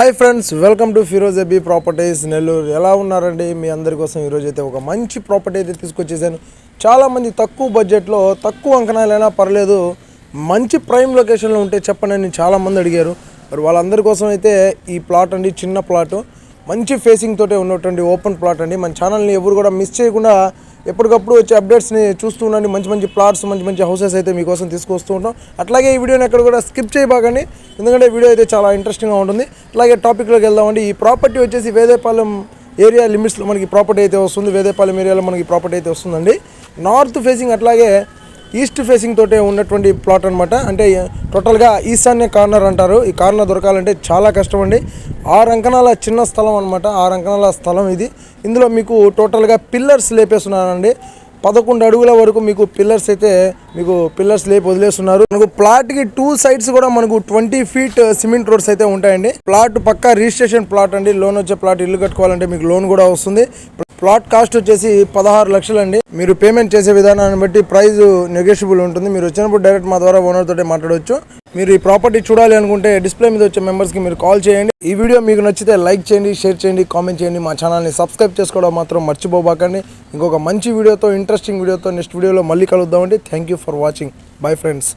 Hi friends welcome to Firoz AB properties Nellore ఎలా ఉన్నారండి? మీ అందరి కోసం ఈరోజు అయితే ఒక మంచి ప్రాపర్టీ అయితే తీసుకొచ్చేసాను. చాలామంది తక్కువ బడ్జెట్లో తక్కువ అంకణాలైనా పర్లేదు. మంచి ప్రైమ్ లొకేషన్లో ఉంటే చెప్పండి అని చాలామంది అడిగారు. మరి వాళ్ళందరి కోసం అయితే ఈ ప్లాట్ అండి చిన్న ప్లాట్ మంచి ఫేసింగ్ తోటే ఉన్నటువంటి ఓపెన్ ప్లాట్ అండి. మన ఛానల్ని ఎవరు కూడా మిస్ చేయకుండా ఎప్పటికప్పుడు వచ్చే అప్డేట్స్ని చూస్తూ ఉండండి. మంచి మంచి ప్లాట్స్ మంచి మంచి హౌసెస్ అయితే మీకోసం తీసుకొస్తూ ఉంటాం. అట్లాగే ఈ వీడియోని ఎక్కడ కూడా స్కిప్ చేయబాకండి. ఎందుకంటే వీడియో అయితే చాలా ఇంట్రెస్టింగ్గా ఉంటుంది. అలాగే టాపిక్లోకి వెళ్దామండి. ఈ ప్రాపర్టీ వచ్చేసి వేదేపాలెం ఏరియా లిమిట్స్లో మనకి ప్రాపర్టీ అయితే వస్తుంది. వేదేపాలెం ఏరియాలో మనకి ప్రాపర్టీ అయితే వస్తుందండి. నార్త్ ఫేసింగ్ అట్లాగే ఈస్ట్ ఫేసింగ్ తోటే ఉన్నటువంటి ప్లాట్ అనమాట అంటే టోటల్గా ఈశాన్య కార్నర్ అంటారు. ఈ కార్నర్ దొరకాలంటే చాలా కష్టం అండి ఆరు అంకణాల చిన్న స్థలం అనమాట ఆరు అంకణాల స్థలం ఇది. ఇందులో మీకు టోటల్గా పిల్లర్స్ లేపేస్తున్నారండి పదకొండు అడుగుల వరకు మీకు పిల్లర్స్ అయితే మీకు పిల్లర్స్ లేపి వదిలేస్తున్నారు. మనకు ప్లాట్కి టూ సైడ్స్ కూడా మనకు ట్వంటీ ఫీట్ సిమెంట్ రోడ్స్ అయితే ఉంటాయండి. ప్లాట్ పక్క రిజిస్ట్రేషన్ ప్లాట్ అండి. లోన్ వచ్చే ప్లాట్ ఇల్లు కట్టుకోవాలంటే మీకు లోన్ కూడా వస్తుంది. ప్లాట్ కాస్ట్ వచ్చేసి పదహారు లక్షలు అండి మీరు పేమెంట్ చేసే విధానాన్ని బట్టి ప్రైస్ నెగోషియబుల్ ఉంటుంది. మీరు వచ్చినప్పుడు డైరెక్ట్ మా ద్వారా ఓనర్ తోటే మాట్లాడవచ్చు మీరు ఈ ప్రాపర్టీ చూడాలి అనుకుంటే డిస్ప్లే మీద వచ్చే మెంబర్స్కి మీరు కాల్ చేయండి. ఈ వీడియో మీకు నచ్చితే లైక్ చేయండి షేర్ చేయండి కామెంట్ చేయండి. మా ఛానల్ని సబ్స్క్రైబ్ చేసుకోవడం మాత్రం మర్చిపోబాకండి. ఇంకొక మంచి వీడియోతో ఇంట్రెస్టింగ్ వీడియోతో నెక్స్ట్ వీడియోలో మళ్ళీ కలుద్దామండి. Thank you for watching bye friends